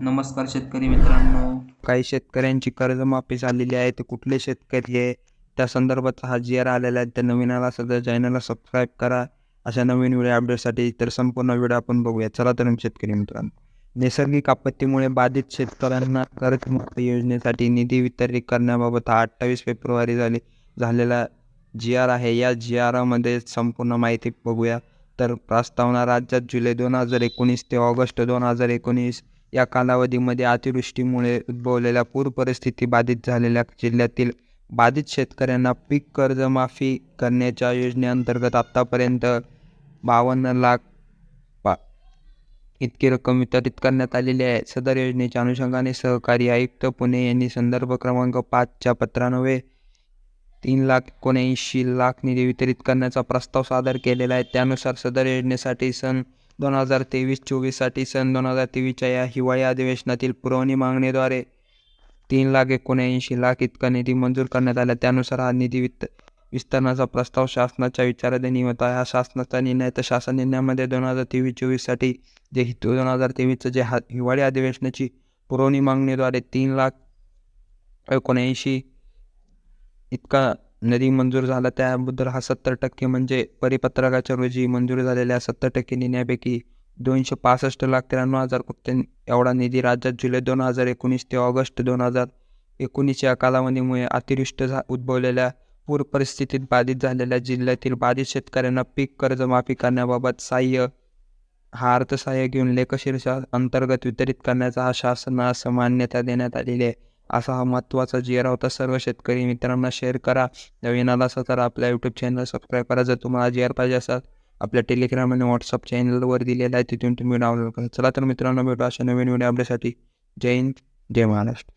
नमस्कार शेतकरी मित्रांनो. काही शेतकऱ्यांची कर्जमाफी झालेली आहे ते कुठले शेतकरी आहे? त्या संदर्भात हा जी आर आलेला आहे त्या नवीन आला असेल तर चॅनलला सबस्क्राईब करा. अशा नवीन व्हिडिओ अपडेटसाठी तर संपूर्ण व्हिडिओ आपण बघूया. चला तर शेतकरी मित्रांनो. नैसर्गिक आपत्तीमुळे बाधित शेतकऱ्यांना कर्जमाफी योजनेसाठी निधी वितरित करण्याबाबत हा अठ्ठावीस फेब्रुवारी झाली झालेला जी आर आहे. या जी आरमध्ये संपूर्ण माहिती बघूया. तर प्रस्तावना राज्यात जुलै दोन हजार एकोणीस ते ऑगस्ट दोन हजार एकोणीस या कालावधीमध्ये अतिवृष्टीमुळे उद्भवलेल्या पूर परिस्थिती बाधित झालेल्या जिल्ह्यातील बाधित शेतकऱ्यांना पीक कर्जमाफी करण्याच्या योजनेअंतर्गत आत्तापर्यंत बावन्न लाख पा इतकी रक्कम वितरित करण्यात आलेली आहे. सदर योजनेच्या अनुषंगाने सहकारी आयुक्त पुणे यांनी संदर्भ क्रमांक पाचच्या पत्रान्वये तीन लाख एकोणऐंशी लाख निधी वितरित करण्याचा प्रस्ताव सादर केलेला आहे. त्यानुसार सदर योजनेसाठी सन दोन हजार तेवीस चोवीससाठी सन दोन हजार तेवीसच्या या हिवाळी अधिवेशनातील पुरवणी मागणीद्वारे तीन लाख एकोणऐंशी लाख इतका निधी मंजूर करण्यात आला. त्यानुसार हा निधी वित विस्तारणाचा प्रस्ताव शासनाच्या विचाराधीन होता हा शासनाचा निर्णय तर शासन निर्णयामध्ये दोन हजार तेवीस चोवीससाठी जे हि दोन हजार तेवीसचं जे हा हिवाळी अधिवेशनाची पुरवणी मागणीद्वारे तीन लाख एकोणऐंशी इतका निधी मंजूर झाला त्याबद्दल हा सत्तर टक्के म्हणजे परिपत्रकाच्या रोजी मंजूर झालेल्या सत्तर टक्के निर्णयापैकी दोनशे पासष्ट लाख त्र्याण्णव हजार फक्त एवढा निधी राज्यात जुलै दोन हजार एकोणीस ते ऑगस्ट दोन हजार एकोणीस या कालावधीमुळे अतिरिष्ट झा उद्भवलेल्या पूर परिस्थितीत बाधित झालेल्या जिल्ह्यातील बाधित शेतकऱ्यांना पीक कर्जमाफी करण्याबाबत सहाय्य हा अर्थसहाय्य घेऊन लेखशीर्षा अंतर्गत वितरित करण्याचा हा शासनास मान्यता देण्यात आलेली आहे. असा हा महत्त्वाचा जी आर होता. सर्व शेतकरी मित्रांना शेअर करा. नवीन आला असा तर आपल्या यूट्यूब चॅनल सबस्क्राईब करा. जर तुम्हाला जी आर पाहिजे असाल आपल्या टेलिग्राम आणि व्हॉट्सअप चॅनलवर दिलेला आहे तिथून तुम्ही डाउनलोड करा. चला तर मित्रांनो भेटू अशा नवीन व्हिडिओ आपल्यासाठी जय हिंद जय महाराष्ट्र.